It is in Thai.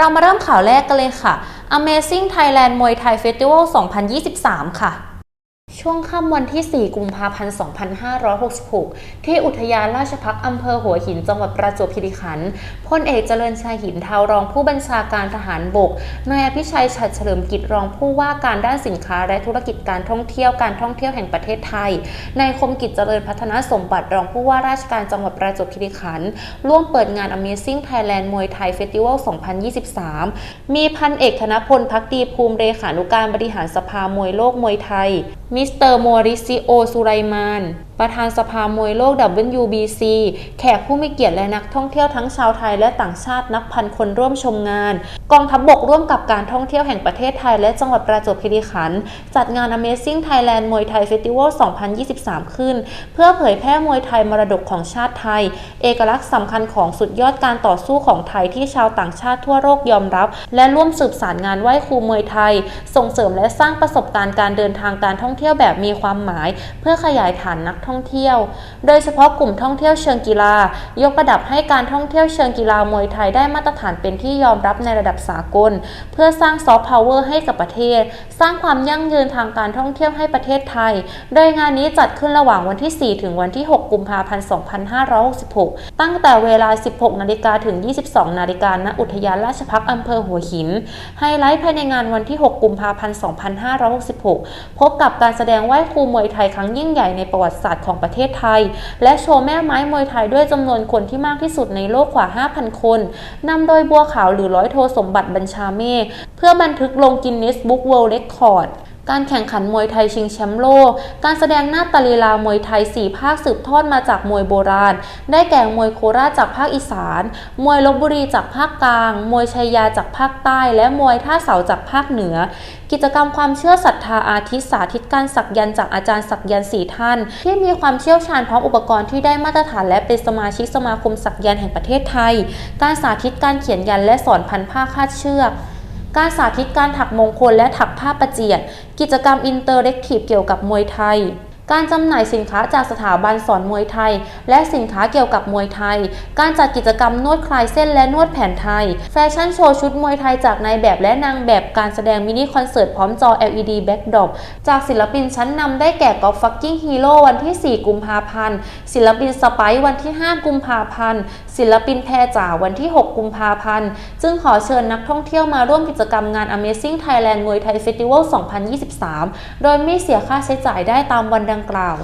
เรามาเริ่มข่าวแรกกันเลยค่ะ Amazing Thailand Muay Thai Festival 2023 ค่ะ ช่วงค่ำวันที่ 4 กุมภาพันธ์ 2566 ที่อุทยานราชพักษ์อำเภอหัวหิน จังหวัดประจวบคีรีขันธ์ พลเอกเจริญชัยหินเทารองผู้บัญชาการทหารบก นายอภิชัยฉัตรเฉลิมกิจรองผู้ว่าการด้านสินค้าและธุรกิจการท่องเที่ยวการท่องเที่ยวแห่งประเทศไทย นายคมกิจเจริญพัฒนาสมบัติรองผู้ว่าราชการจังหวัดประจวบคีรีขันธ์ ร่วมเปิดงาน Amazing Thailand Muay Thai Festival 2023 มีพันเอกธนพลพักดีภูมิเลขานุการบริหารสภามวยโลกมวยไทยมิิสเตอร์โมริซิโอสุไลมาน ประธานสภามวยโลก WBC แขกผู้มีเกียรติและนักท่องเที่ยวทั้งชาวไทยและต่างชาตินับพันคนร่วมชมงาน กองทัพบบกร่วมกับการท่องเที่ยวแห่งประเทศไทยและจังหวัดประจวบคีรีขันธ์จัดงาน Amazing Thailand Muay Thai Festival 2023 ขึ้น เพื่อเผยแพร่มวยไทยมรดกของชาติไทย เอกลักษณ์สำคัญของสุดยอดการต่อสู้ของไทยที่ชาวต่างชาติทั่วโลกยอมรับ และร่วมสืบสารงานไหว้ครูมวยไทย ส่งเสริมและสร้างประสบการณ์การเดินทางการท่องเที่ยวแบบมีความหมาย เพื่อขยายฐานนักท่องเที่ยว โดยเฉพาะกลุ่มท่องเที่ยวเชิงกีฬา ยกระดับให้การท่องเที่ยวเชิงกีฬามวยไทยได้มาตรฐานเป็นที่ยอมรับในระดับสากล เพื่อสร้างซอฟต์พาวเวอร์ให้กับประเทศ สร้างความยั่งยืนทางการท่องเที่ยวให้ประเทศไทย โดยงานนี้จัดขึ้นระหว่างวันที่ 4 ถึงวันที่ 6 กุมภาพันธ์ 2566 ตั้งแต่เวลา 16 นาฬิกาถึง 22 นาฬิกาณอุทยานราชพักษ์อำเภอหัวหิน ไฮไลท์ภายในงานวันที่ 6 กุมภาพันธ์ 2566 พบกับการแสดงไหว้ครูมวยไทยครั้งยิ่งใหญ่ในประวัติศาสตร์ของประเทศไทย และโชว์แม่ไม้มวยไทยด้วยจำนวนคนที่มากที่สุดในโลกกว่า 5,000 คนนำโดยบัวขาวหรือร้อยโทสมบัติบัญชาเมฆเพื่อบันทึกลงกินนิสบุ๊กเวิลด์เรคคอร์ด การแข่งขันมวยไทยชิงแชมป์โลก การแสดงหน้าตาลีลามวยไทย 4 ภาคสืบทอดมาจากมวยโบราณ ได้แก่มวยโคราชจากภาคอีสาน มวยลบบุรีจากภาคกลาง มวยชัยยาจากภาคใต้ และมวยท่าเสาจากภาคเหนือ กิจกรรมความเชื่อศรัทธาอาทิตสาธิตการสักยันต์จากอาจารย์สักยันต์สี่ท่าน ที่มีความเชี่ยวชาญพร้อมอุปกรณ์ที่ได้มาตรฐานและเป็นสมาชิกสมาคมสักยันต์แห่งประเทศไทย การสาธิตการเขียนยันต์และสอนพันผ้าคาดเชือก การสาธิตการถักมงคลและถักผ้าประเจียด กิจกรรมอินเตอร์เรคทีฟเกี่ยวกับมวยไทย การจำหน่ายสินค้าจากสถาบันสอนมวยไทย และสินค้าเกี่ยวกับมวยไทย การจัดกิจกรรมนวดคลายเส้นและนวดแผนไทย แฟชั่นโชว์ชุดมวยไทยจากนายแบบและนางแบบ การแสดงมินิคอนเสิร์ตพร้อมจอ LED Backdrop จากศิลปินชั้นนำได้แก่กอล์ฟฟักกิ้งฮีโร่วันที่ 4 กุมภาพันธ์ ศิลปินสไปซ์วันที่ 5 กุมภาพันธ์ ศิลปินแพรจ๋าวันที่ 6 กุมภาพันธ์ จึงขอเชิญนักท่องเที่ยวมาร่วมกิจกรรมงาน Amazing Thailand มวยไทย Festival 2023 โดยไม่เสียค่าใช้จ่ายได้ตามวันดังกล่าว